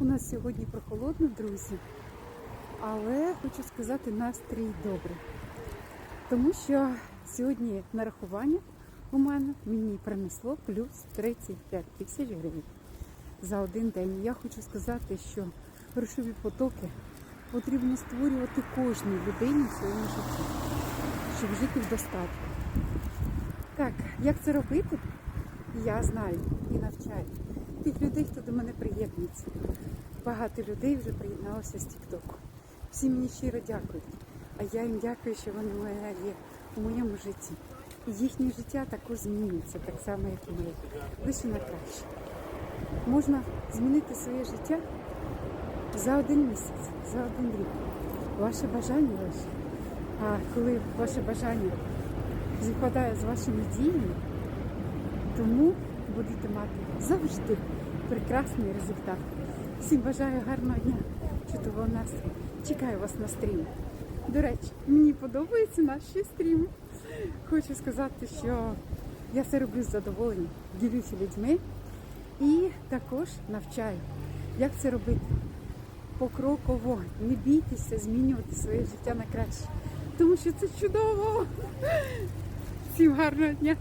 У нас сьогодні прохолодно, друзі. Але хочу сказати, настрій добрий. Тому що сьогодні нарахування у мене мені принесло плюс 35 тисяч гривень за один день. Я хочу сказати, що грошові потоки потрібно створювати кожній людині в своєму житті, щоб жити в достатку. Так, як це робити? Я знаю і навчаю тих людей, хто до мене приєднується. Багато людей вже приєдналося з Тіктоку. Всі мені щиро дякують. А я їм дякую, що вони мене є у моєму житті. І їхнє життя також змінюється, так само, як і моє. Лише на краще. Можна змінити своє життя за один місяць, за один рік. Ваше бажання лише. А коли ваше бажання співпадає з вашими діями, тому будете мати завжди прекрасний результат. Всім бажаю гарного дня, чудового настрою. Чекаю вас на стрімі. До речі, мені подобаються наші стріми. Хочу сказати, що я це роблю з задоволенням, ділюся людьми і також навчаю, як це робити покроково. Не бійтеся змінювати своє життя на краще, тому що це чудово. Всім гарного дня!